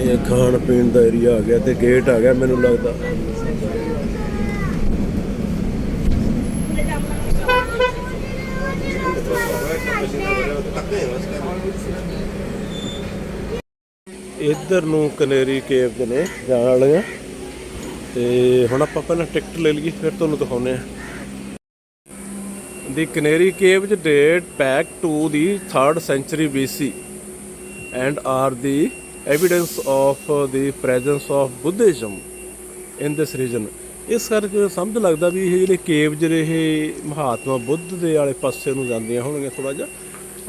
ਇਹ ਖਾਣ ਪੀਣ ਦਾ ਏਰੀਆ ਆ ਗਿਆ ਤੇ ਗੇਟ ਆ ਗਿਆ ਮੈਨੂੰ ਲੱਗਦਾ। ਇੱਧਰ ਨੂੰ ਕਨੇਰੀ ਕੇਵ ਦੇ ਨੇ, ਜਾਣ ਵਾਲੀਆਂ ਤੇ ਹੁਣ ਆਪਾਂ ਪਹਿਲਾਂ ਟਿਕਟ ਲੈ ਲਈਏ, ਫਿਰ ਤੁਹਾਨੂੰ ਦਿਖਾਉਂਦੇ ਆ। The Canary Caves date back to the 3rd century BC and are the evidence of uh, the presence of Buddhism in this region. ਇਸ ਕਰਕੇ ਸਮਝ ਲੱਗਦਾ ਵੀ ਇਹ ਜਿਹੜੇ ਕੇਵ ਜਿਹੜੇ ਇਹ ਮਹਾਤਮਾ ਬੁੱਧ ਦੇ ਵਾਲੇ ਪਾਸੇ ਨੂੰ ਜਾਂਦੀਆਂ ਹੋਣਗੀਆਂ ਥੋੜਾ ਜਿਹਾ,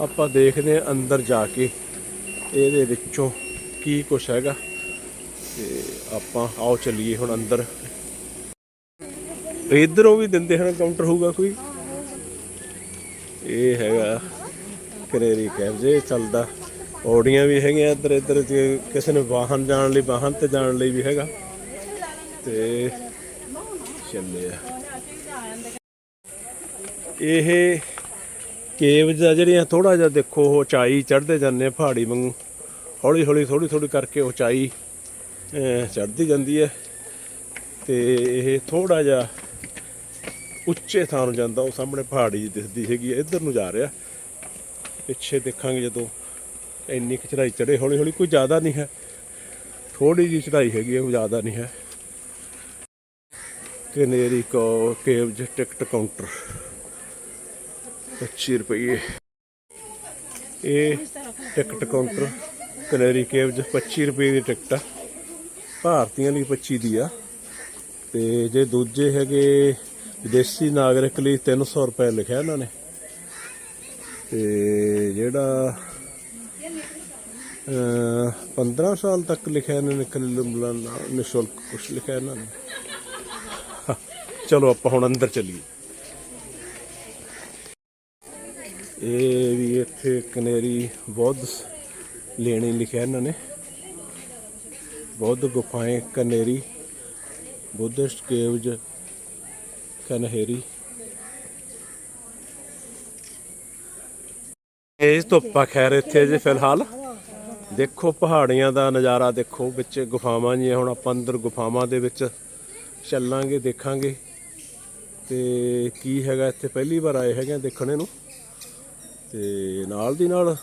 ਆਪਾਂ ਦੇਖਦੇ ਹਾਂ ਅੰਦਰ ਜਾ ਕੇ ਇਹਦੇ ਵਿੱਚੋਂ ਕੀ ਕੁਛ ਹੈਗਾ ਤੇ ਆਪਾਂ ਆਓ ਚੱਲੀਏ ਹੁਣ ਅੰਦਰ। ਇਧਰੋਂ ਵੀ ਦਿੰਦੇ ਹਨ ਕਾਊਂਟਰ ਹੋਊਗਾ ਕੋਈ? ਇਹ ਹੈਗਾ ਕਰੇਰੀ ਕੈਬ ਜੇ ਚੱਲਦਾ। ਔੜੀਆਂ ਵੀ ਹੈਗੀਆਂ ਇੱਧਰ ਇੱਧਰ ਕਿਸੇ ਨੇ ਵਾਹਨ ਜਾਣ ਲਈ, ਵਾਹਨ ਤੇ ਜਾਣ ਲਈ ਵੀ ਹੈਗਾ। ਤੇ ਚੱਲੇ ਆ। ਇਹ ਕੇਵਜ਼ ਆ ਜਿਹੜੀਆਂ ਥੋੜਾ ਜਿਹਾ ਦੇਖੋ, ਉਹ ਉਚਾਈ ਚੜਦੇ ਜਾਂਦੇ ਆ ਪਹਾੜੀ ਵਾਂਗੂ। ਹੌਲੀ ਹੌਲੀ ਥੋੜੀ ਥੋੜੀ ਕਰਕੇ ਉਚਾਈ ਚੜਦੀ ਜਾਂਦੀ ਹੈ ਤੇ ਇਹ ਥੋੜਾ ਜਿਹਾ ਉੱਚੇ ਥਾਂ ਨੂੰ ਜਾਂਦਾ, ਉਹ ਸਾਹਮਣੇ ਪਹਾੜੀ ਦਿਸਦੀ ਹੈਗੀ ਹੈ ਇੱਧਰ ਨੂੰ ਜਾ ਰਿਹਾ। ਪਿੱਛੇ ਦੇਖਾਂਗੇ ਜਦੋਂ ਇੰਨੀ ਕੁ ਚੜਾਈ ਚੜੇ ਹੌਲੀ ਹੌਲੀ, ਕੋਈ ਜ਼ਿਆਦਾ ਨਹੀਂ ਹੈ। ਥੋੜੀ ਜਿਹੀ ਚੜਾਈ ਹੈਗੀ ਹੈ, ਉਹ ਜ਼ਿਆਦਾ ਨਹੀਂ ਹੈ। ਕਨੇਰੀ ਕੋ ਕੇਵਜ ਟਿਕਟ ਕਾਊਂਟਰ। 25 ਰੁਪਏ ਇਹ ਟਿਕਟ ਕਾਊਂਟਰ, ਕਨੇਰੀ ਕੇਵਜ 25 ਰੁਪਏ ਦੀ ਟਿਕਟ ਆ। ਭਾਰਤੀਆਂ ਲਈ 25 ਦੀ ਆ। ਤੇ ਜੇ ਦੂਜੇ ਹੈਗੇ ਵਿਦੇਸ਼ੀ ਨਾਗਰਿਕ ਲਈ 300 ਰੁਪਏ ਲਿਖਿਆ ਇਹਨਾਂ ਨੇ। ਤੇ ਜਿਹੜਾ 15 ਸਾਲ ਤੱਕ ਲਿਖਿਆ ਇਹਨਾਂ ਨੇ ਕਲਿਲਮਲਾ ਨਿਸ਼ੁਲਕ ਕੁਛ ਲਿਖਿਆ ਇਹਨਾਂ ਨੇ। ਚਲੋ ਆਪਾਂ ਹੁਣ ਅੰਦਰ ਚੱਲੀਏ। ਇਹ ਵੀ ਇੱਥੇ ਕਨੇਰੀ ਬੌਧ ਲੈਣੀ ਲਿਖਿਆ ਇਹਨਾਂ ਨੇ। ਬੌਧ ਗੁਫਾਏ ਕਨੇਰੀ, ਬੁੱਧਿਸਟ ਕੇਵਜ ਕਨਹੇਰੀ। ਇਹ ਧੁੱਪਾ ਖੈਰ ਇੱਥੇ ਜੇ ਫਿਲਹਾਲ। ਦੇਖੋ ਪਹਾੜੀਆਂ ਦਾ ਨਜ਼ਾਰਾ, ਦੇਖੋ ਵਿੱਚ ਗੁਫਾਵਾਂ ਜੀਆਂ, ਹੁਣ ਆਪਾਂ ਅੰਦਰ ਗੁਫਾਵਾਂ ਦੇ ਵਿੱਚ ਚੱਲਾਂਗੇ, ਦੇਖਾਂਗੇ। ਤੇ ਕੀ ਹੈਗਾ, ਇੱਥੇ ਪਹਿਲੀ ਵਾਰ ਆਏ ਹੈਗੇ ਆ ਦੇਖਣੇ ਨੂੰ। ਤੇ ਨਾਲ ਦੀ ਨਾਲ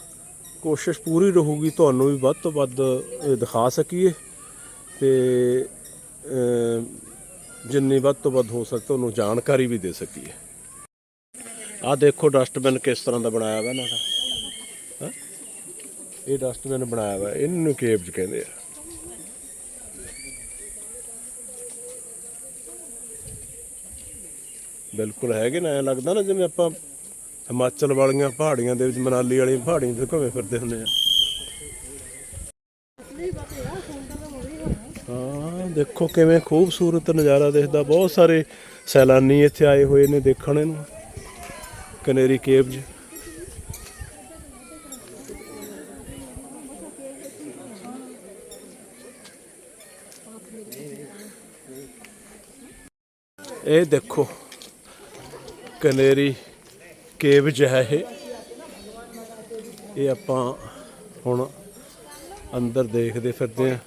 ਕੋਸ਼ਿਸ਼ ਪੂਰੀ ਰਹੂਗੀ, ਤੁਹਾਨੂੰ ਵੀ ਵੱਧ ਤੋਂ ਵੱਧ ਦਿਖਾ ਸਕੀਏ। ਤੇ ਜਿੰਨੀ ਵੱਧ ਤੋਂ ਵੱਧ ਹੋ ਸਕੇ, ਤੁਹਾਨੂੰ ਜਾਣਕਾਰੀ ਵੀ ਦੇ ਸਕੀਏ। ਆਹ ਦੇਖੋ ਡਸਟਬਿਨ ਕਿਸ ਤਰ੍ਹਾਂ ਦਾ ਬਣਾਇਆ ਵਾ ਇਹਨਾਂ ਦਾ। ਇਹ ਡਸਟਬਿਨ ਬਣਾਇਆ ਵਾ, ਇਹਨੂੰ ਕੇਬਜ ਕਹਿੰਦੇ ਆ। ਬਿਲਕੁਲ ਹੈਗੇ ਨਾ, ਐਂ ਲੱਗਦਾ ਨਾ ਜਿਵੇਂ ਆਪਾਂ ਹਿਮਾਚਲ ਵਾਲੀਆਂ ਪਹਾੜੀਆਂ ਦੇ ਵਿੱਚ, ਮਨਾਲੀ ਵਾਲੀਆਂ ਪਹਾੜੀਆਂ ਤੇ ਘੁੰਮੇ ਫਿਰਦੇ ਹੁੰਦੇ ਆ। ਹਾਂ, ਦੇਖੋ ਕਿਵੇਂ ਖੂਬਸੂਰਤ ਨਜ਼ਾਰਾ ਦਿਖਦਾ, ਬਹੁਤ ਸਾਰੇ ਸੈਲਾਨੀ ਇੱਥੇ ਆਏ ਹੋਏ ਨੇ ਦੇਖਣ ਇਹਨੂੰ। ਕਨੇਰੀ ਕੇਵਜ। ਇਹ ਦੇਖੋ, ਕਨੇਰੀ ਕੇਵਜ ਹੈ ਇਹ। ਇਹ ਆਪਾਂ ਹੁਣ ਅੰਦਰ ਦੇਖਦੇ ਫਿਰਦੇ ਆ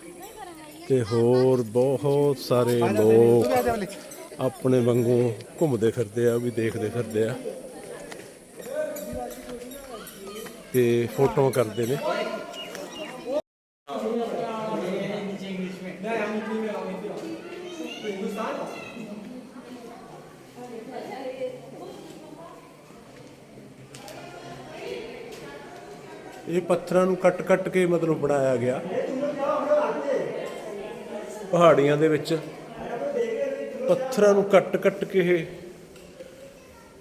ਤੇ ਹੋਰ ਬਹੁਤ ਸਾਰੇ ਲੋਕ ਆਪਣੇ ਵਾਂਗੂ ਘੁੰਮਦੇ ਫਿਰਦੇ ਆ, ਉਹ ਵੀ ਦੇਖਦੇ ਫਿਰਦੇ ਆ। ਤੇ ਫੋਟੋਆਂ ਕਰਦੇ ਨੇ। ਇਹ ਪੱਥਰਾਂ ਨੂੰ ਕੱਟ-ਕੱਟ ਕੇ ਮਤਲਬ ਬਣਾਇਆ ਗਿਆ। ਪਹਾੜੀਆਂ ਦੇ ਵਿੱਚ ਪੱਥਰਾਂ ਨੂੰ ਕੱਟ-ਕੱਟ ਕੇ ਇਹ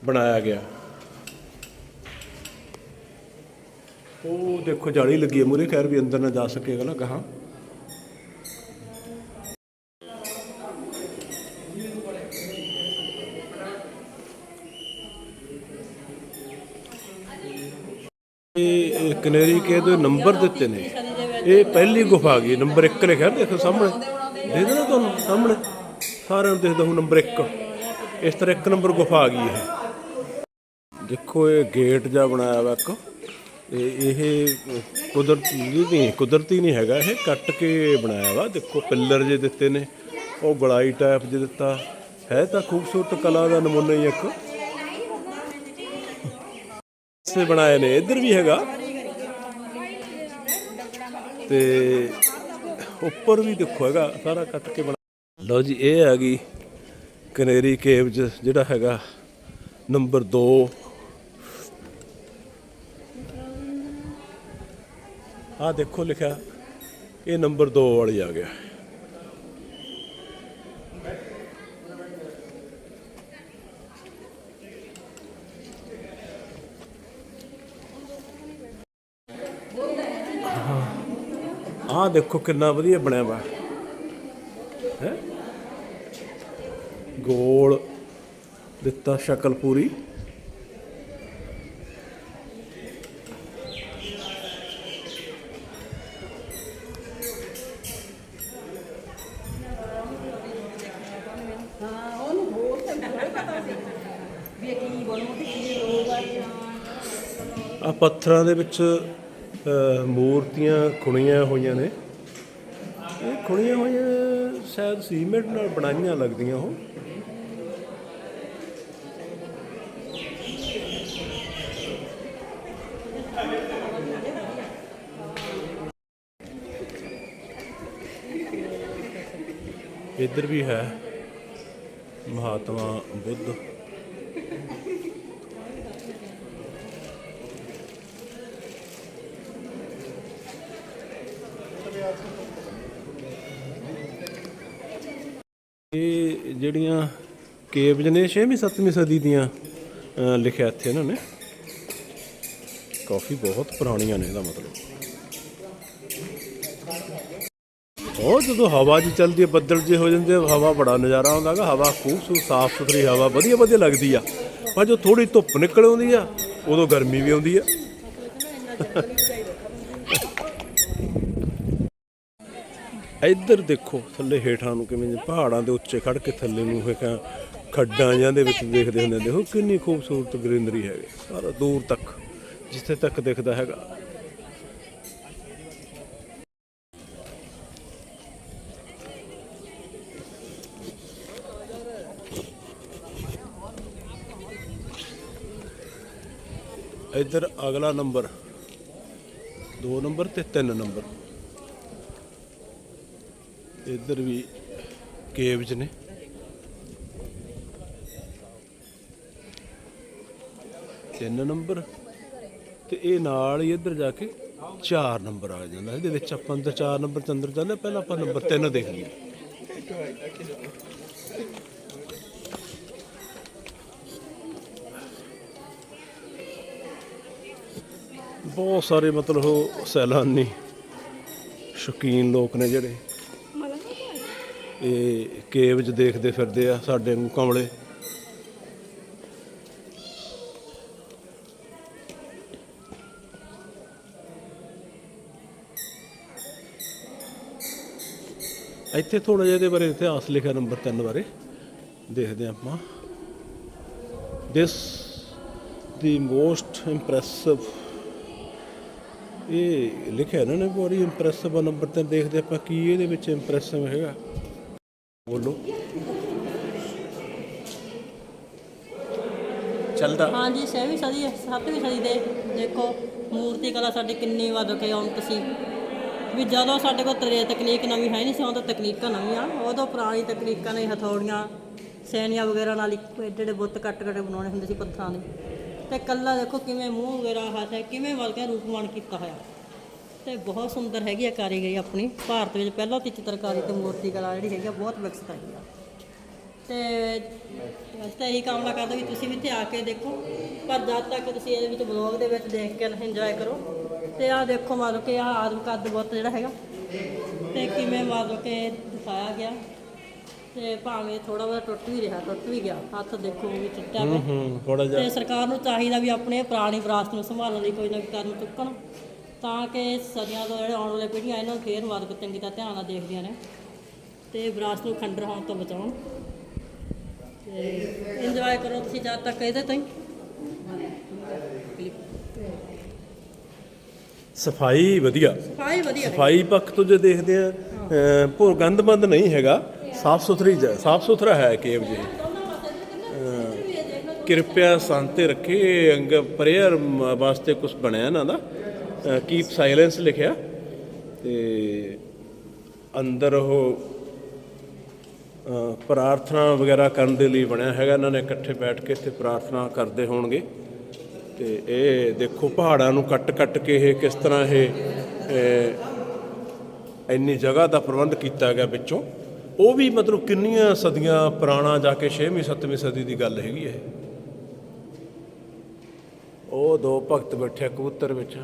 ਬਣਾਇਆ ਗਿਆ। ਉਹ ਦੇਖੋ ਜਾਲੀ ਲੱਗੀ ਹੈ। ਮੂਰੇ ਖੈਰ ਵੀ ਅੰਦਰ ਨਾ ਜਾ ਸਕੇਗਾ ਨਾ ਕਹਾ ਇਹ ਇਹ ਕਨੇਰੀ ਕੇ ਦੇ ਨੰਬਰ ਦਿੱਤੇ ਨੇ। ਇਹ ਪਹਿਲੀ ਗੁਫਾ ਆ ਗਈ, ਨੰਬਰ 1 ਲਿਖਿਆ ਦੇਖੋ ਸਾਹਮਣੇ। ਦੇ ਦੇਣਾ ਤੁਹਾਨੂੰ ਸਾਹਮਣੇ? ਸਾਰਿਆਂ ਨੂੰ ਦੇਖਦਾ ਹੁਣ ਨੰਬਰ 1 ਇਸ ਤਰ੍ਹਾਂ ਇੱਕ ਨੰਬਰ ਗੁਫਾ ਆ ਗਈ ਹੈ ਦੇਖੋ, ਇਹ ਗੇਟ ਜਿਹਾ ਬਣਾਇਆ ਵਾ ਇੱਕ। ਇਹ ਇਹ ਕੁਦਰਤੀ ਨਹੀਂ ਕੁਦਰਤੀ ਨਹੀਂ ਹੈਗਾ ਇਹ, ਕੱਟ ਕੇ ਬਣਾਇਆ ਵਾ। ਦੇਖੋ, ਪਿੱਲਰ ਜੇ ਦਿੱਤੇ ਨੇ, ਉਹ ਗਲਾਈ ਟਾਈਪ ਜੇ ਦਿੱਤਾ। ਹੈ ਤਾਂ ਖੂਬਸੂਰਤ ਕਲਾ ਦਾ ਨਮੂਨਾ ਹੀ ਇੱਕ। ਸੇ ਬਣਾਏ ਨੇ। ਇੱਧਰ ਵੀ ਹੈਗਾ। ਤੇ ਉੱਪਰ ਵੀ ਦੇਖੋ ਹੈਗਾ, ਸਾਰਾ ਕੱਟ ਕੇ ਬਣਾ ਲਓ ਜੀ, ਇਹ ਹੈਗੀ ਕਨੇਰੀ ਕੇਵਜ ਜਿਹੜਾ ਹੈਗਾ ਨੰਬਰ 2 ਆ ਦੇਖੋ ਲਿਖਿਆ, ਇਹ ਨੰਬਰ 2 ਵਾਲੀ ਆ ਗਿਆ। ਆਹ ਦੇਖੋ ਕਿੰਨਾ ਵਧੀਆ ਬਣਿਆ ਵਾ। ਹੈ? ਗੋਲ ਦਿੱਤਾ ਸ਼ਕਲ ਪੂਰੀ। ਆ ਪੱਥਰਾਂ ਦੇ ਵਿੱਚ ਮੂਰਤੀਆਂ ਖੁਣੀਆਂ ਹੋਈਆਂ ਨੇ। ਇਹ ਖੁਣੀਆਂ ਹੋਈਆਂ ਸ਼ਾਇਦ ਸੀਮੈਂਟ ਨਾਲ ਬਣਾਈਆਂ ਲੱਗਦੀਆਂ ਉਹ। ਇੱਧਰ ਵੀ ਹੈ। ਮਹਾਤਮਾ ਬੁੱਧ ਇਹ ਜਿਹੜੀਆਂ ਕੇਵਜ ਨੇ 6ਵੀਂ 7ਵੀਂ ਸਦੀ ਦੀਆਂ ਲਿਖਿਆ ਇੱਥੇ ਇਹਨਾਂ ਨੇ। ਕਾਫੀ ਬਹੁਤ ਪੁਰਾਣੀਆਂ ਨੇ ਇਹਦਾ ਮਤਲਬ। ਉਹ ਜਦੋਂ ਹਵਾ ਜੀ ਚੱਲਦੀ ਹੈ, ਬੱਦਲ ਜੇ ਹੋ ਜਾਂਦੇ ਹਵਾ ਬੜਾ ਨਜ਼ਾਰਾ ਆਉਂਦਾ ਹਵਾ ਖੂਬਸੂਰਤ, ਸਾਫ਼ ਸੁਥਰੀ ਹਵਾ, ਵਧੀਆ ਵਧੀਆ ਲੱਗਦੀ ਆ। ਪਰ ਜੋ ਥੋੜੀ ਧੁੱਪ ਨਿਕਲ ਆਉਂਦੀ ਆ, ਉਦੋਂ ਗਰਮੀ ਵੀ ਆਉਂਦੀ ਆ। ਇੱਧਰ ਦੇਖੋ, ਥੱਲੇ ਹੇਠਾਂ ਨੂੰ ਕਿਵੇਂ ਪਹਾੜਾਂ ਦੇ ਉੱਚੇ ਖੜ ਕੇ ਥੱਲੇ ਨੂੰ ਹੈਗਾ ਖੱਡਾਂ ਜਾਂ ਦੇ ਵਿੱਚ ਦੇਖਦੇ ਹੁੰਦੇ ਦੇਖੋ ਕਿੰਨੀ ਖੂਬਸੂਰਤ ਗ੍ਰੀਨਰੀ ਹੈਗੀ, ਸਾਰਾ ਦੂਰ ਤੱਕ, ਜਿੱਥੇ ਤੱਕ ਦਿਖਦਾ ਹੈਗਾ। ਇੱਧਰ ਅਗਲਾ ਨੰਬਰ 2 ਨੰਬਰ ਤੇ 3 ਨੰਬਰ। ਇੱਧਰ ਵੀ ਕੇਵਜ ਨੇ। ਤਿੰਨ ਨੰਬਰ ਤੇ ਇਹ ਨਾਲ ਹੀ ਇੱਧਰ ਜਾ ਕੇ 4 ਨੰਬਰ ਆ ਜਾਂਦਾ। ਇਹਦੇ ਵਿੱਚ ਆਪਾਂ ਅੰਦਰ ਤਾਂ 4 ਨੰਬਰ ਚ ਅੰਦਰ ਜਾਂਦੇ ਪਹਿਲਾਂ ਆਪਾਂ ਨੰਬਰ 3 ਦੇਖ ਲਈਏ। ਬਹੁਤ ਸਾਰੇ ਮਤਲਬ ਉਹ ਸੈਲਾਨੀ, ਸ਼ੌਕੀਨ ਲੋਕ ਨੇ ਜਿਹੜੇ। ਇਹ ਕੇਵਜ ਦੇਖਦੇ ਫਿਰਦੇ ਆ ਸਾਡੇ ਨੂੰ ਕਮਲੇ। ਇੱਥੇ ਥੋੜਾ ਜਿਹਾ ਇਹਦੇ ਬਾਰੇ ਇਤਿਹਾਸ ਲਿਖਿਆ ਨੰਬਰ 3 ਬਾਰੇ। ਦੇਖਦੇ ਹਾਂ ਆਪਾਂ। ਦਿਸ ਦੀ ਮੋਸਟ ਇੰਪ੍ਰੈਸਿਵ ਇਹ ਲਿਖਿਆ ਇਹਨਾਂ ਨੇ ਬੜੀ ਇੰਪ੍ਰੈਸਿਵ ਨੰਬਰ 3 ਦੇਖਦੇ ਆਪਾਂ ਕੀ ਇਹਦੇ ਵਿੱਚ ਇੰਪ੍ਰੈਸਿਵ ਹੈਗਾ। ਬੋਲੋ। ਚੱਲਦਾ। ਹਾਂਜੀ ਛੇਵੀਂ ਸਦੀ ਹੈ, ਸੱਤਵੀਂ ਸਦੀ ਦੇ ਦੇਖੋ ਮੂਰਤੀ ਕਲਾ ਸਾਡੀ ਕਿੰਨੀ ਵੱਧ ਕੇ ਆਉਂਟ ਸੀ। ਵੀ ਜਦੋਂ ਸਾਡੇ ਕੋਲ ਤਰੇ ਤਕਨੀਕ ਨਵੀਂ ਹੈ ਨਹੀਂ ਸੀ, ਉਦੋਂ ਤਕਨੀਕਾਂ ਨਵੀਆਂ। ਉਦੋਂ ਪੁਰਾਣੀ ਤਕਨੀਕਾਂ ਨੇ ਹਥੌੜੀਆਂ ਸੈਨੀਆਂ ਵਗੈਰਾ ਨਾਲ ਇੱਕ ਏਡੇ ਏਡੇ ਬੁੱਤ ਕੱਟ ਕੱਟ ਬਣਾਉਣੇ ਹੁੰਦੇ ਸੀ ਪੱਥਰਾਂ ਦੇ। ਤੇ ਕੱਲਾ ਦੇਖੋ ਕਿਵੇਂ ਮੂੰਹ ਵਗੈਰਾ ਹੱਥ ਹੈ, ਕਿਵੇਂ ਵਰਗਾ ਰੂਪਮਾਨ ਕੀਤਾ ਹੋਇਆ। ਤੇ ਬਹੁਤ ਸੁੰਦਰ ਹੈਗੀ ਆ ਕਾਰੀਗਰੀ ਆਪਣੀ। ਭਾਰਤ ਵਿੱਚ ਪਹਿਲਾਂ ਤੋਂ ਚਿੱਤਰਕਾਰੀ ਤੇ ਮੂਰਤੀ ਕਲਾ ਜਿਹੜੀ ਹੈਗੀ ਆ, ਬਹੁਤ ਵਿਕਸਿਤ ਹੈਗੀ ਆ। ਤੇ ਅਸੀਂ ਤਾਂ ਇਹੀ ਕਾਮਨਾ ਕਰਦੇ ਵੀ ਤੁਸੀਂ ਵੀ ਇੱਥੇ ਆ ਕੇ ਦੇਖੋ। ਪਰ ਜਦ ਤੱਕ ਤੁਸੀਂ ਇਹਦੇ ਵਿੱਚ ਬਲੌਗ ਦੇ ਵਿੱਚ ਦੇਖ ਕੇ ਇੰਜੋਏ ਕਰੋ। ਤੇ ਆਹ ਦੇਖੋ ਮਤਲਬ ਕਿ ਆਹ ਆਦਮ ਕੱਦ ਬੁੱਤ ਜਿਹੜਾ ਹੈਗਾ। ਤੇ ਕਿਵੇਂ ਮਤਲਬ ਕਿ ਦਿਖਾਇਆ ਗਿਆ। ਤੇ ਭਾਵੇਂ ਥੋੜਾ ਬਹੁਤਾ ਟੁੱਟ ਵੀ ਰਿਹਾ ਟੁੱਟ ਵੀ ਗਿਆ। ਹੱਥ ਦੇਖੋ ਵੀ ਟੁੱਟਿਆ ਪਿਆ। ਹੂੰ ਥੋੜਾ ਜਿਹਾ। ਤੇ ਸਰਕਾਰ ਨੂੰ ਚਾਹੀਦਾ ਵੀ ਆਪਣੇ ਪੁਰਾਣੀ ਵਿਰਾਸਤ ਨੂੰ ਸੰਭਾਲਣ ਲਈ ਕੋਈ ਨਾ ਕੋਈ ਕਦਮ ਚੁੱਕਣ। ਤਾਂ ਕਿ ਸਦੀਆਂ ਤੋਂ ਜਿਹੜੇ ਆਉਣ ਵਾਲੇ ਪੀੜ੍ਹੀਆਂ ਇਹਨਾਂ ਨੂੰ ਫੇਰ ਕੇ ਚੰਗੀ ਤਰ੍ਹਾਂ ਧਿਆਨ ਨਾਲ ਦੇਖਦੀਆਂ ਨੇ ਤੇ ਵਿਰਾਸਤ ਨੂੰ ਖੰਡਰ ਹੋਣ ਤੋਂ ਬਚਾਉਣ। ਤੇ ਇੰਜੋਏ ਕਰੋ ਤੁਸੀਂ ਜਦ ਤੱਕ ਇਹਦੇ ਤੋਂ ਹੀ ਸਫ਼ਾਈ ਵਧੀਆ। ਸਫ਼ਾਈ ਵਧੀਆ ਸਫ਼ਾਈ ਪੱਖ ਤੋਂ ਜੇ ਦੇਖਦੇ ਆ ਭੋਰ ਗੰਦਮੰਦ ਨਹੀਂ ਹੈਗਾ। ਸਾਫ਼ ਸੁਥਰੀ ਸਾਫ਼ ਸੁਥਰਾ ਹੈ ਕੇਵ ਜੀ। ਕਿਰਪਿਆ ਸੰਤੇ ਰੱਖੇ ਅੰਗ ਪ੍ਰੇਅਰ ਵਾਸਤੇ ਕੁਝ ਬਣਿਆ ਇਹਨਾਂ ਦਾ। ਕੀਪ ਸਾਇਲੈਂਸ ਲਿਖਿਆ। ਤੇ ਅੰਦਰ ਉਹ ਪ੍ਰਾਰਥਨਾ ਵਗੈਰਾ ਕਰਨ ਦੇ ਲਈ ਬਣਿਆ ਹੈਗਾ। ਇਹਨਾਂ ਨੇ ਇਕੱਠੇ ਬੈਠ ਕੇ ਇੱਥੇ ਪ੍ਰਾਰਥਨਾ ਕਰਦੇ ਹੋਣਗੇ। ਤੇ ਇਹ ਦੇਖੋ ਪਹਾੜਾਂ ਨੂੰ ਕੱਟ ਕੱਟ ਕੇ ਇਹ ਕਿਸ ਤਰ੍ਹਾਂ ਇਹ ਇੰਨੀ ਜਗ੍ਹਾ ਦਾ ਪ੍ਰਬੰਧ ਕੀਤਾ ਗਿਆ ਵਿੱਚੋਂ। ਉਹ ਵੀ ਮਤਲਬ ਕਿੰਨੀਆਂ ਸਦੀਆਂ ਪੁਰਾਣਾ ਜਾ ਕੇ 6ਵੀਂ 7ਵੀਂ ਸਦੀ ਦੀ ਗੱਲ ਹੈਗੀ ਇਹ। ਉਹ ਦੋ ਭਗਤ ਬੈਠੇ ਕਬੂਤਰ ਵਿੱਚ।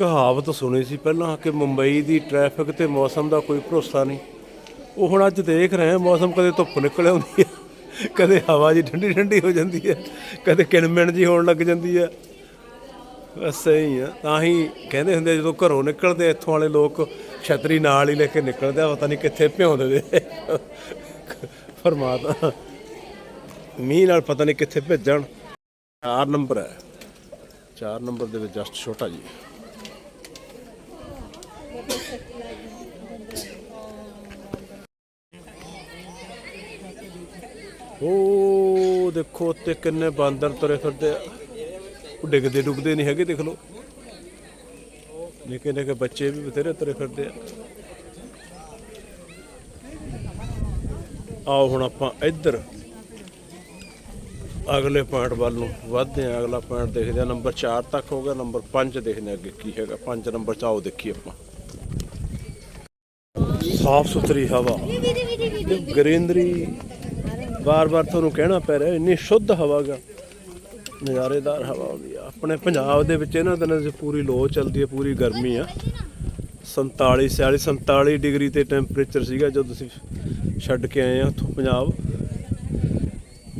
ਕਹਾਵਤ ਸੁਣੀ ਸੀ ਪਹਿਲਾਂ ਕਿ ਮੁੰਬਈ ਦੀ ਟ੍ਰੈਫਿਕ ਤੇ ਮੌਸਮ ਦਾ ਕੋਈ ਭਰੋਸਾ ਨਹੀਂ। ਉਹ ਹੁਣ ਅੱਜ ਦੇਖ ਰਹੇ ਹਾਂ, ਮੌਸਮ ਕਦੇ ਧੁੱਪ ਨਿਕਲ ਆਉਂਦੀ ਹੈ, ਕਦੇ ਹਵਾ ਜੀ ਠੰਡੀ ਠੰਡੀ ਹੋ ਜਾਂਦੀ ਹੈ, ਕਦੇ ਕਿਣਮਿਣ ਜੀ ਹੋਣ ਲੱਗ ਜਾਂਦੀ ਹੈ। ਬਸ ਸਹੀ ਆ। ਤਾਂ ਹੀ ਕਹਿੰਦੇ ਹੁੰਦੇ ਜਦੋਂ ਘਰੋਂ ਨਿਕਲਦੇ ਇੱਥੋਂ ਵਾਲੇ ਲੋਕ ਛਤਰੀ ਨਾਲ ਹੀ ਲੈ ਕੇ ਨਿਕਲਦੇ ਆ, ਪਤਾ ਨਹੀਂ ਕਿੱਥੇ ਭਿਉਂਦੇ ਦੇ ਫਰਮਾਤਾ ਮੀਂਹ ਨਾਲ ਪਤਾ ਨਹੀਂ ਕਿੱਥੇ ਭੇਜਣ। 4 ਨੰਬਰ ਹੈ। 4 ਨੰਬਰ ਦੇ ਵਿੱਚ ਜਸਟ ਛੋਟਾ ਜੀ। ਉਹ ਦੇਖੋ ਉੱਤੇ ਕਿੰਨੇ ਬਾਂਦਰ ਤੁਰੇ ਫਿਰਦੇ ਆ। ਉਹ ਡਿੱਗਦੇ ਡੁੱਗਦੇ ਨਹੀਂ ਹੈਗੇ ਦੇਖ ਲਓ। ਨਿੱਕੇ ਨਿੱਕੇ ਬੱਚੇ ਵੀ ਬਥੇਰੇ ਤੁਰੇ ਫਿਰਦੇ ਆ। ਆਓ ਹੁਣ ਆਪਾਂ ਇੱਧਰ। ਅਗਲੇ ਪੁਆਇੰਟ ਵੱਲ ਨੂੰ ਵੱਧਦੇ ਆ ਅਗਲਾ ਪੁਆਇੰਟ ਦੇਖਦੇ ਆ। ਨੰਬਰ 4 ਤੱਕ ਹੋ ਗਿਆ ਨੰਬਰ 5 ਦੇਖਦੇ ਆ ਅੱਗੇ ਕੀ ਹੈਗਾ। 5 ਨੰਬਰ ਚ ਆਓ ਦੇਖੀਏ ਆਪਾਂ। ਸਾਫ਼ ਸੁਥਰੀ ਹਵਾ। ਗ੍ਰੀਨਰੀ ਵਾਰ-ਵਾਰ ਤੁਹਾਨੂੰ ਕਹਿਣਾ ਪੈ ਰਿਹਾ, ਇੰਨੀ ਸ਼ੁੱਧ ਹਵਾ ਗਾ, ਨਜ਼ਾਰੇਦਾਰ ਹਵਾ ਆਉਂਦੀ ਆ। ਆਪਣੇ ਪੰਜਾਬ ਦੇ ਵਿੱਚ ਇਹਨਾਂ ਦਿਨਾਂ 'ਚ ਪੂਰੀ ਲੋ ਚੱਲਦੀ ਹੈ ਪੂਰੀ ਗਰਮੀ ਆ। 47 46 47 ਡਿਗਰੀ ਤੇ ਟੈਂਪਰੇਚਰ ਸੀਗਾ ਜਦੋਂ ਤੁਸੀਂ ਛੱਡ ਕੇ ਆਏ ਆ ਉੱਥੋਂ ਪੰਜਾਬ।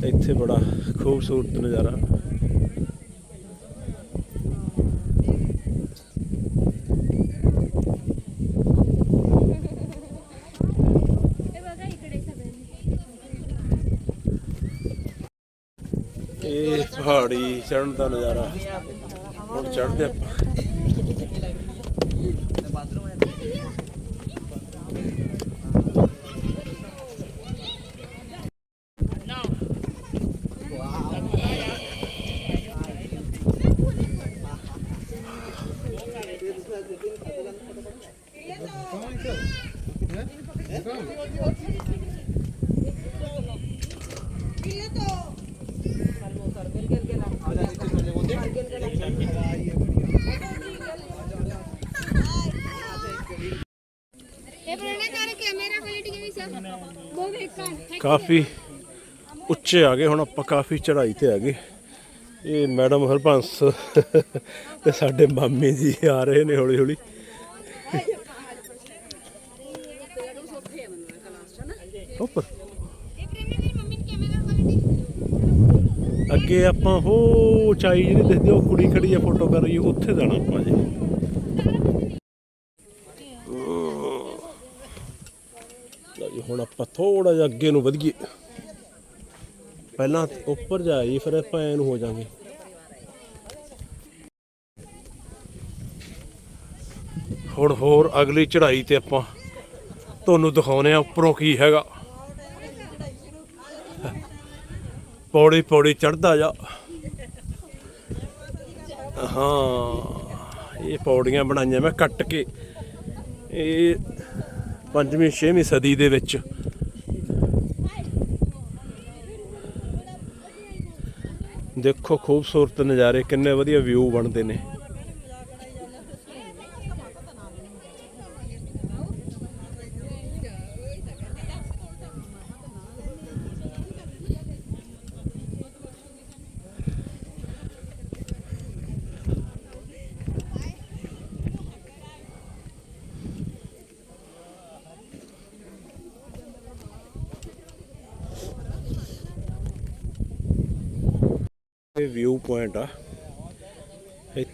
ਇੱਥੇ ਬੜਾ ਖੂਬਸੂਰਤ ਨਜ਼ਾਰਾ ਇਹ ਪਹਾੜੀ ਚੜ੍ਹਨ ਦਾ ਨਜ਼ਾਰਾ। ਹੁਣ ਚੜ੍ਹਦੇ ਆਪਾਂ। ਕਾਫੀ ਉੱਚੇ ਆ ਗਏ, ਹੁਣ ਆਪਾਂ ਕਾਫੀ ਚੜ੍ਹਾਈ ਤੇ ਆ ਗਏ। ਇਹ ਮੈਡਮ ਹਰਬੰਸ ਤੇ ਸਾਡੇ ਮਾਮੇ ਜੀ ਆ ਰਹੇ ਨੇ ਹੌਲੀ ਹੌਲੀ ਉੱਪਰ। ਅੱਗੇ ਆਪਾਂ ਉਹ ਉਚਾਈ ਜਿਹੜੀ ਦਿਖਦੀ, ਉਹ ਕੁੜੀ ਖੜੀ ਆ ਫੋਟੋ ਕਰ ਰਹੀ ਉੱਥੇ ਜਾਣਾ ਆਪਾਂ ਜੀ ਲਓ ਜੀ ਹੁਣ ਆਪਾਂ ਥੋੜਾ ਜਿਹਾ ਅੱਗੇ ਨੂੰ ਵਧੀਏ। ਪਹਿਲਾਂ ਉੱਪਰ ਜਾਈ ਫਿਰ ਆਪਾਂ ਐਨ ਹੋ ਜਾਾਂਗੇ। ਹੁਣ ਹੋਰ ਅਗਲੀ ਚੜ੍ਹਾਈ ਤੇ ਆਪਾਂ ਤੁਹਾਨੂੰ ਦਿਖਾਉਨੇ ਆ ਉੱਪਰੋਂ ਕੀ ਹੈਗਾ। ਪੌੜੀ ਪੌੜੀ ਚੜਦਾ ਜਾ। ਹਾਂ, ਇਹ ਪੌੜੀਆਂ ਬਣਾਈਆਂ ਮੈਂ ਕੱਟ ਕੇ। ਇਹ ਪੰਜਵੀਂ, ਛੇਵੀਂ ਸਦੀ ਦੇ ਵਿੱਚ ਦੇਖੋ ਖੂਬਸੂਰਤ ਨਜ਼ਾਰੇ ਕਿੰਨੇ ਵਧੀਆ ਵਿਊ ਬਣਦੇ ਨੇ।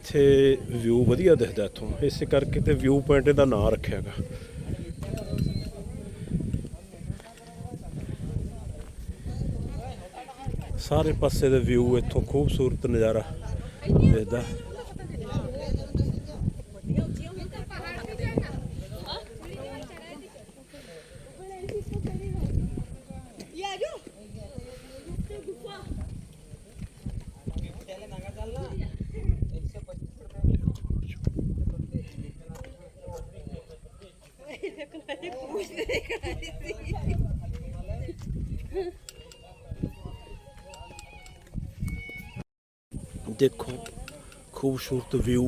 ਇੱਥੇ ਵਿਊ ਵਧੀਆ ਦਿਖਦਾ ਇੱਥੋਂ। ਇਸੇ ਕਰਕੇ ਤੇ ਵਿਊ ਪੁਆਇੰਟ ਦਾ ਨਾਮ ਰੱਖਿਆਗਾ। ਸਾਰੇ ਪਾਸੇ ਦਾ ਵਿਊ ਇੱਥੋਂ ਖੂਬਸੂਰਤ ਨਜ਼ਾਰਾ ਦਿਖਦਾ ਦੇਖੋ ਖੂਬਸੂਰਤ ਵਿਊ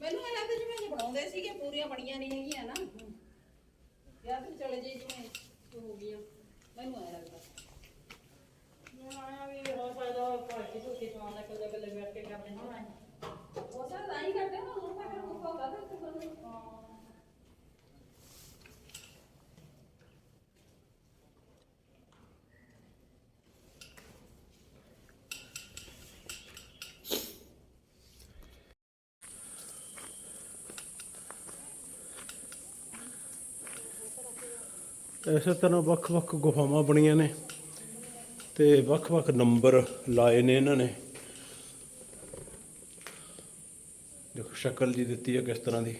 ਮੈਨੂੰ ਇਹ ਲੱਗਦਾ ਜਿਵੇਂ ਇਹ ਬਣਾਉਂਦੇ ਸੀਗੇ ਪੂਰੀਆਂ ਬਣੀਆਂ ਨਹੀਂ ਹੈਗੀਆਂ ਨਾ ਯਾਰ ਫਿਰ ਚਲੇ ਜਾਈ ਜਿਵੇਂ ਹੋ ਗਈਆਂ ਮੈਨੂੰ ਇਹ ਲੱਗਦਾ ਉਹ ਸਰ ਨਹੀਂ ਕਰਦੇ ਨਾ ਹੁਣ ਤੱਕ ਉਹ ਹੋਗਾ ਤਾਂ ਤੁਹਾਨੂੰ ਇਸੇ ਤਰ੍ਹਾਂ ਵੱਖ-ਵੱਖ ਗੁਫਾਵਾਂ ਬਣੀਆਂ ਨੇ ਤੇ ਵੱਖ-ਵੱਖ ਨੰਬਰ ਲਾਏ ਨੇ ਇਹਨਾਂ ਨੇ। ਦੇਖੋ, ਸ਼ਕਲ ਜੀ ਦਿੱਤੀ ਹੈ ਕਿਸ ਤਰ੍ਹਾਂ ਦੀ।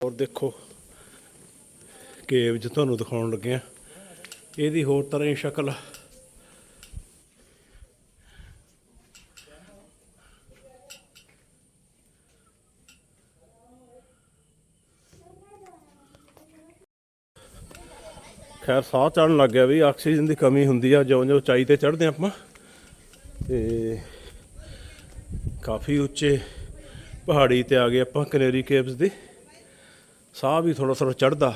ਔਰ ਦੇਖੋ, ਕੇਵ ਚ ਤੁਹਾਨੂੰ ਦਿਖਾਉਣ ਲੱਗੇ ਆ ਇਹਦੀ ਹੋਰ ਤਰ੍ਹਾਂ ਹੀ ਸ਼ਕਲ। ਆ ਖੈਰ, ਸਾਹ ਚੜਨ ਲੱਗ ਗਿਆ ਵੀ ਆਕਸੀਜਨ ਦੀ ਕਮੀ ਹੁੰਦੀ ਆ, ਜਿਉਂ ਜਿਉਂ ਉਚਾਈ ਤੇ ਚੜ੍ਹਦੇ ਆਪਾਂ। ਤੇ ਕਾਫੀ ਉੱਚੇ ਪਹਾੜੀ ਤੇ ਆ ਗਏ ਆਪਾਂ ਕਨੇਰੀ ਕੇਵਸ ਦੇ। ਸਾਹ ਵੀ ਥੋੜਾ ਥੋੜਾ ਚੜਦਾ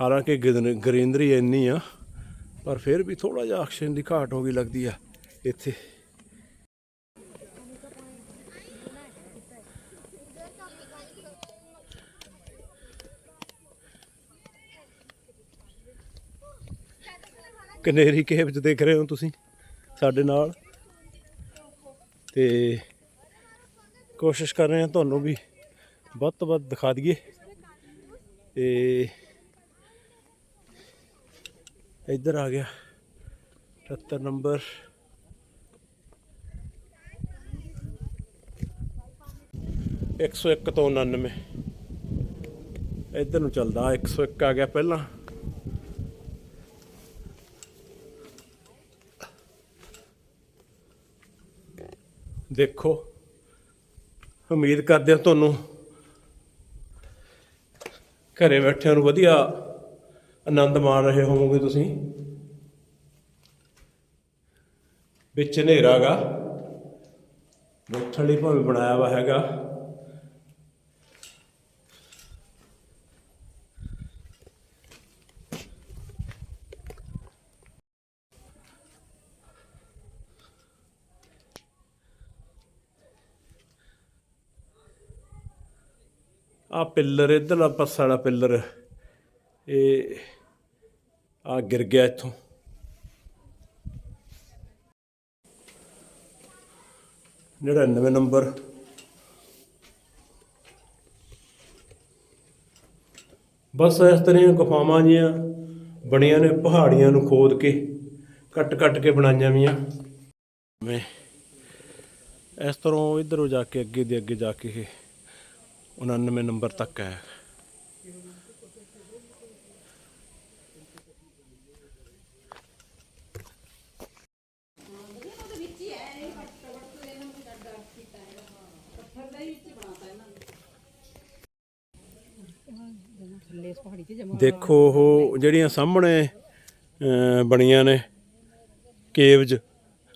ਹਾਲਾਂਕਿ ਗ੍ਰੀਨ- ਗ੍ਰੀਨਰੀ ਇੰਨੀ ਆ, ਪਰ ਫਿਰ ਵੀ ਥੋੜਾ ਜਿਹਾ ਆਕਸੀਜਨ ਦੀ ਘਾਟ ਹੋ ਗਈ ਲੱਗਦੀ ਆ ਇੱਥੇ। ਕਨੇਰੀ ਕੇਵ ਚ ਦੇਖ ਰਹੇ ਹੋ ਤੁਸੀਂ, ਸਾਡੇ ਨਾਲ। ਤੇ ਕੋਸ਼ਿਸ਼ ਕਰ ਰਹੇ ਹਾਂ ਤੁਹਾਨੂੰ ਵੀ ਵੱਧ ਤੋਂ ਵੱਧ ਦਿਖਾ ਦਈਏ। ਤੇ ਇੱਧਰ ਆ ਗਿਆ 78 ਨੰਬਰ। ਇੱਕ ਸੌ ਇੱਕ ਤੋਂ 99 ਇੱਧਰ ਨੂੰ ਚੱਲਦਾ 101 ਆ ਗਿਆ ਪਹਿਲਾਂ। ਦੇਖੋ, ਉਮੀਦ ਕਰਦੇ ਹਾਂ ਤੁਹਾਨੂੰ ਘਰੇ ਬੈਠਿਆਂ ਨੂੰ ਵਧੀਆ ਆਨੰਦ ਮਾਣ ਰਹੇ ਹੋਵੋਗੇ ਤੁਸੀਂ। ਵਿੱਚ ਹਨੇਰਾ ਗਾ ਬੈਠਣ ਲਈ ਭਾਵੇਂ ਬਣਾਇਆ ਵਾ ਹੈਗਾ। ਆ ਪਿੱਲਰ ਇਧਰਲਾ ਪਾਸਾ ਵਾਲਾ ਪਿੱਲਰ। ਇਹ ਆ ਗਿਰ ਗਿਆ ਇੱਥੋਂ। ਨੜਿਨਵੇਂ ਨੰਬਰ। ਬਸ ਇਸ ਤਰ੍ਹਾਂ ਗੁਫਾਵਾਂ ਜੀਆਂ ਬਣੀਆਂ ਨੇ, ਪਹਾੜੀਆਂ ਨੂੰ ਖੋਦ ਕੇ, ਕੱਟ ਕੱਟ ਕੇ ਬਣਾਈਆਂ ਵੀਆਂ। ਮੈਂ ਇਸ ਤਰ੍ਹਾਂ ਇਧਰੋਂ ਜਾ ਕੇ, ਅੱਗੇ ਦੇ ਅੱਗੇ ਜਾ ਕੇ ਇਹ 99 ਨੰਬਰ ਤੱਕ ਹੈ। ਦੇਖੋ ਉਹ ਜਿਹੜੀਆਂ ਸਾਹਮਣੇ ਬਣੀਆਂ ਨੇ, ਕੇਵਜ,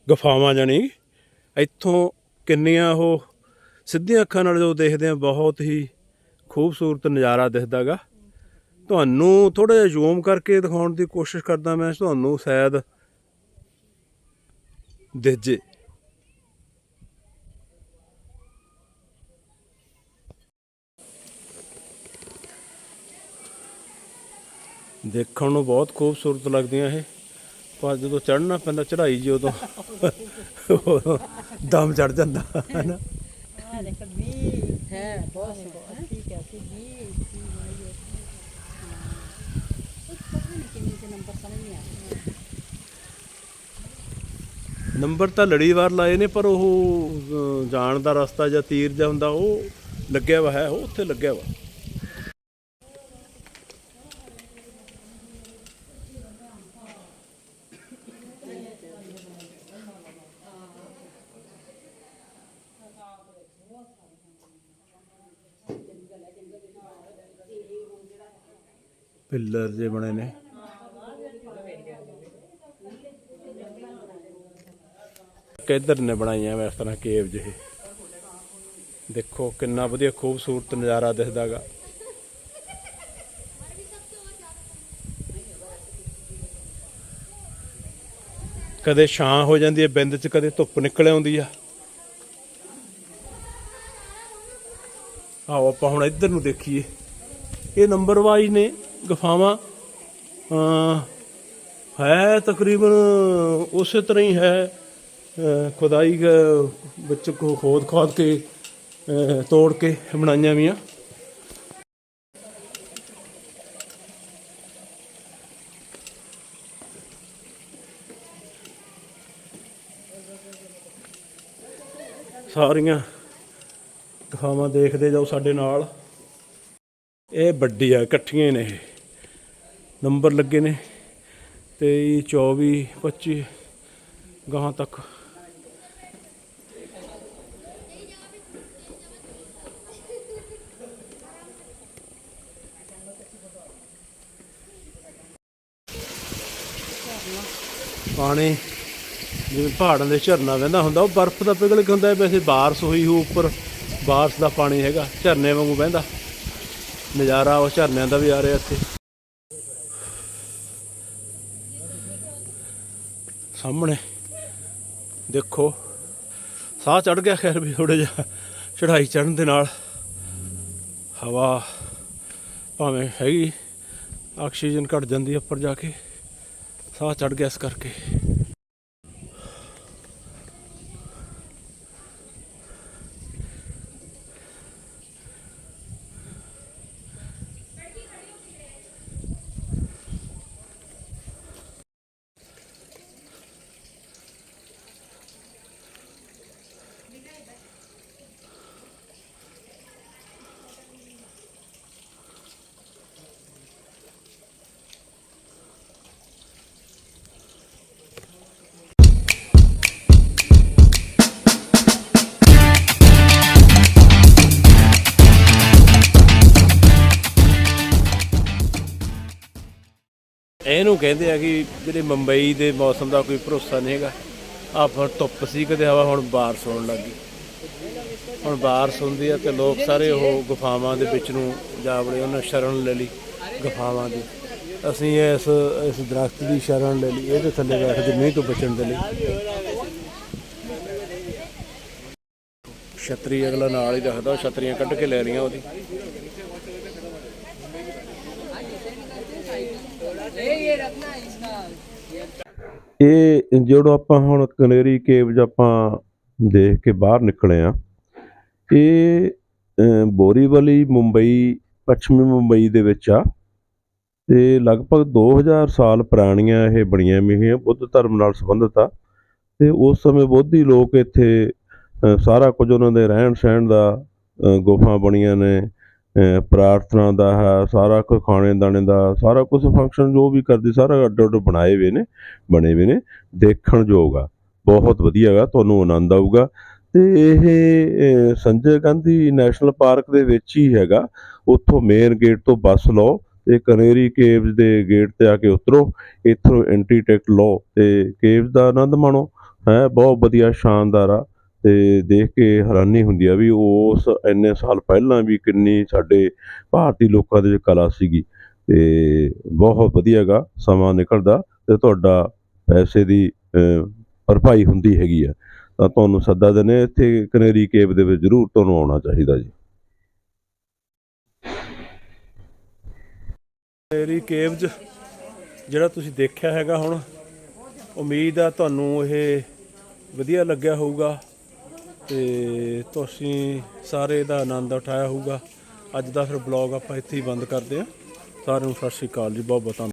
ਗਫਾਵਾਂ ਜਾਣੀ, ਇੱਥੋਂ ਕਿੰਨੀਆਂ ਉਹ ਸਿੱਧੀਆਂ ਅੱਖਾਂ ਨਾਲ ਜੋ ਦੇਖਦੇ ਆ ਬਹੁਤ ਹੀ ਖੂਬਸੂਰਤ ਨਜ਼ਾਰਾ ਦਿਖਦਾਗਾ ਤੁਹਾਨੂੰ ਥੋੜਾ ਜਿਹਾ ਜ਼ੂਮ ਕਰਕੇ ਦਿਖਾਉਣ ਦੀ ਕੋਸ਼ਿਸ਼ ਕਰਦਾ ਮੈਂ, ਤੁਹਾਨੂੰ ਸ਼ਾਇਦ ਦਿਖ ਜੇ। ਦੇਖਣ ਨੂੰ ਬਹੁਤ ਖੂਬਸੂਰਤ ਲੱਗਦੀਆਂ ਇਹ। ਪਰ ਜਦੋਂ ਚੜ੍ਹਨਾ ਪੈਂਦਾ, ਚੜ੍ਹਾਈ ਜੀ ਉਦੋਂ ਉਦੋਂ ਦਮ ਚੜ ਜਾਂਦਾ ਹੈ ਨਾ ਆ ਦੇਖ ਵੀ ਹੈ ਬਹੁਤ ਬਹੁਤ ਠੀਕ ਹੈ ਸੀ ਵੀ ਨੰਬਰ ਤਾਂ ਲੜੀਵਾਰ ਲਾਏ ਨੇ ਪਰ ਉਹ ਜਾਣ ਦਾ ਰਸਤਾ ਜਾਂ ਤੀਰ ਜਾਂ ਹੁੰਦਾ ਉਹ ਲੱਗਿਆ ਵਾ ਹੈ ਉਹ ਉੱਥੇ ਲੱਗਿਆ ਵਾ। ਪਿੱਲਰ ਜੇ ਬਣੇ ਨੇ। ਕਿੱਧਰ ਨੇ ਬਣਾਈਆਂ ਇਸ ਤਰ੍ਹਾਂ ਕੇਵ ਜਿਹੇ? ਦੇਖੋ ਕਿੰਨਾ ਵਧੀਆ ਖੂਬਸੂਰਤ ਨਜ਼ਾਰਾ ਦਿਖਦਾਗਾ ਕਦੇ ਛਾਂ ਹੋ ਜਾਂਦੀ ਹੈ ਬਿੰਦ ਚ ਕਦੇ ਧੁੱਪ ਨਿਕਲ ਆਉਂਦੀ ਆ। ਆਓ ਆਪਾਂ ਹੁਣ ਇੱਧਰ ਨੂੰ ਦੇਖੀਏ। ਇਹ ਨੰਬਰ ਵਾਈਜ਼ ਨੇ। ਗਫਾਵਾਂ ਹੈ ਤਕਰੀਬਨ ਉਸੇ ਤਰ੍ਹਾਂ ਹੀ ਹੈ। ਖੁਦਾਈ ਵਿੱਚ ਕੋ ਖੋਦ ਖਾਦ ਕੇ ਤੋੜ ਕੇ ਬਣਾਈਆਂ ਵੀਆਂ। ਸਾਰੀਆਂ ਗੁਫਾਵਾਂ ਦੇਖਦੇ ਜਾਓ ਸਾਡੇ ਨਾਲ। ਇਹ ਵੱਡੀ ਆ ਇਕੱਠੀਆਂ ਨੇ ਇਹ। ਨੰਬਰ ਲੱਗੇ ਨੇ 23 24 25 ਗਾਹਾਂ ਤੱਕ। ਪਾਣੀ ਜਿਵੇਂ ਪਹਾੜਾਂ ਦੇ ਝਰਨਾ ਵਹਿੰਦਾ ਹੁੰਦਾ ਉਹ ਬਰਫ਼ ਦਾ ਪਿਘਲ ਕੇ ਹੁੰਦਾ ਹੈ, ਵੈਸੇ ਬਾਰਿਸ਼ ਹੋਈ ਹੋ ਉੱਪਰ ਬਾਰਿਸ਼ ਦਾ ਪਾਣੀ ਹੈਗਾ ਝਰਨੇ ਵਾਂਗੂ ਵਹਿੰਦਾ। ਨਜ਼ਾਰਾ ਉਹ ਝਰਨਿਆਂ ਦਾ ਵੀ ਆ ਰਿਹਾ ਇੱਥੇ। ਸਾਹਮਣੇ। ਦੇਖੋ, ਸਾਹ ਚੜ ਗਿਆ, ਖੈਰ ਵੀ ਥੋੜਾ ਜਿਹਾ ਚੜਾਈ ਚੜਨ ਦੇ ਨਾਲ। ਹਵਾ ਭਾਵੇਂ ਹੈਗੀ, ਆਕਸੀਜਨ ਘਟ ਜਾਂਦੀ ਹੈ ਉੱਪਰ ਜਾ ਕੇ, ਸਾਹ ਚੜ ਗਿਆ ਇਸ ਕਰਕੇ। ਕਹਿੰਦੇ ਆ ਕਿ ਜਿਹੜੇ ਮੁੰਬਈ ਦੇ ਮੌਸਮ ਦਾ ਕੋਈ ਭਰੋਸਾ ਨਹੀਂ ਹੈਗਾ। ਆ ਫਿਰ ਧੁੱਪ ਸੀ, ਕਦੇ ਹਵਾ ਹੁਣ ਬਾਰਿਸ਼ ਹੋਣ ਲੱਗੀ ਹੁਣ ਬਾਰਿਸ਼ ਹੁੰਦੀ ਆ ਤੇ ਲੋਕ ਸਾਰੇ ਉਹ ਗੁਫਾਵਾਂ ਦੇ ਵਿੱਚ ਨੂੰ ਜਾ ਵੜੇ, ਉਹਨਾਂ ਸ਼ਰਨ ਲੈ ਲਈ ਗੁਫਾਵਾਂ ਦੀ। ਅਸੀਂ ਇਸ ਇਸ ਦਰਖਤ ਦੀ ਸ਼ਰਨ ਲੈ ਲਈ, ਇਹਦੇ ਥੱਲੇ ਬੈਠ ਕੇ ਮੀਂਹ ਤੋਂ ਬਚਣ ਦੇ ਲਈ। ਛਤਰੀ ਅਗਲਾ ਨਾਲ ਹੀ ਰੱਖਦਾ, ਉਹ ਛਤਰੀਆਂ ਕੱਢ ਕੇ ਲੈ ਲਈਆਂ ਉਹਦੀ। ਇਹ ਜਿਹੜਾ ਆਪਾਂ ਹੁਣ ਕਨੇਰੀ ਕੇਵ ਆਪਾਂ ਦੇਖ ਕੇ ਬਾਹਰ ਨਿਕਲੇ ਆ ਇਹ ਅਹ, ਬੋਰੀਵਲੀ ਮੁੰਬਈ ਪੱਛਮੀ ਮੁੰਬਈ ਦੇ ਵਿੱਚ ਆ। ਤੇ ਲਗਭਗ 2000 ਸਾਲ ਪੁਰਾਣੀਆਂ ਇਹ ਬਣੀਆਂ ਹੋਈਆਂ ਬੁੱਧ ਧਰਮ ਨਾਲ ਸੰਬੰਧਿਤ ਆ। ਤੇ ਉਸ ਸਮੇਂ ਬੋਧੀ ਲੋਕ ਇੱਥੇ ਸਾਰਾ ਕੁਝ ਉਹਨਾਂ ਦੇ ਰਹਿਣ ਸਹਿਣ ਦਾ ਗੁਫਾ ਬਣੀਆਂ ਨੇ ਪ੍ਰਾਰਥਨਾ ਦਾ ਹੈ, ਸਾਰਾ ਕੁਝ ਖਾਣੇ ਦਾਣੇ ਦਾ, ਸਾਰਾ ਕੁਝ ਫੰਕਸ਼ਨ ਜੋ ਵੀ ਕਰਦੇ, ਸਾਰਾ ਅੱਡ ਅੱਡ ਬਣਾਏ ਹੋਏ ਨੇ, ਬਣੇ ਹੋਏ ਨੇ, ਦੇਖਣ ਯੋਗ ਆ। ਬਹੁਤ ਵਧੀਆ ਗਾ ਤੁਹਾਨੂੰ ਆਨੰਦ ਆਊਗਾ। ਤੇ ਇਹ ਸੰਜੇ ਗਾਂਧੀ ਨੈਸ਼ਨਲ ਪਾਰਕ ਦੇ ਵਿੱਚ ਹੀ ਹੈਗਾ। ਉੱਥੋਂ ਮੇਨ ਗੇਟ ਤੋਂ ਬੱਸ ਲਓ ਤੇ ਕਨੇਰੀ ਕੇਵਸ ਦੇ ਗੇਟ ਤੇ ਆ ਕੇ ਉਤਰੋ। ਇੱਥੋਂ ਐਂਟਰੀ ਟਿਕਟ ਲਓ ਤੇ ਕੇਵਸ ਦਾ ਆਨੰਦ ਮਾਣੋ। ਹੈ, ਬਹੁਤ ਵਧੀਆ, ਸ਼ਾਨਦਾਰ ਆ। ਤੇ ਦੇਖ ਕੇ ਹੈਰਾਨੀ ਹੁੰਦੀ ਆ ਵੀ ਉਸ ਇੰਨੇ ਸਾਲ ਪਹਿਲਾਂ ਵੀ ਕਿੰਨੀ ਸਾਡੇ ਭਾਰਤੀ ਲੋਕਾਂ ਦੇ ਵਿੱਚ ਕਲਾ ਸੀਗੀ ਅਤੇ ਬਹੁਤ ਵਧੀਆ ਗਾ ਸਮਾਂ ਨਿਕਲਦਾ ਅਤੇ ਤੁਹਾਡਾ ਪੈਸੇ ਦੀ ਭਰਪਾਈ ਹੁੰਦੀ ਹੈਗੀ ਆ। ਤਾਂ ਤੁਹਾਨੂੰ ਸੱਦਾ ਦਿੰਦੇ ਇੱਥੇ ਕਨੇਰੀ ਕੇਵ ਦੇ ਵਿੱਚ ਜ਼ਰੂਰ ਤੁਹਾਨੂੰ ਆਉਣਾ ਚਾਹੀਦਾ ਜੀ। ਕਨੇਰੀ ਕੇਵਜ ਜਿਹੜਾ ਤੁਸੀਂ ਦੇਖਿਆ ਹੈਗਾ ਹੁਣ, ਉਮੀਦ ਆ ਤੁਹਾਨੂੰ ਇਹ ਵਧੀਆ ਲੱਗਿਆ ਹੋਊਗਾ। ਤੇ ਤੁਸੀਂ ਸਾਰੇ ਦਾ ਆਨੰਦ ਉਠਾਇਆ ਹੋਊਗਾ। ਅੱਜ ਦਾ ਫਿਰ ਬਲੌਗ ਆਪਾਂ ਇੱਥੇ ਹੀ ਬੰਦ ਕਰਦੇ ਹਾਂ। ਸਾਰਿਆਂ ਨੂੰ ਸਤਿ ਸ਼੍ਰੀ ਅਕਾਲ ਜੀ ਬਹੁਤ ਬਹੁਤ ਧੰਨਵਾਦ।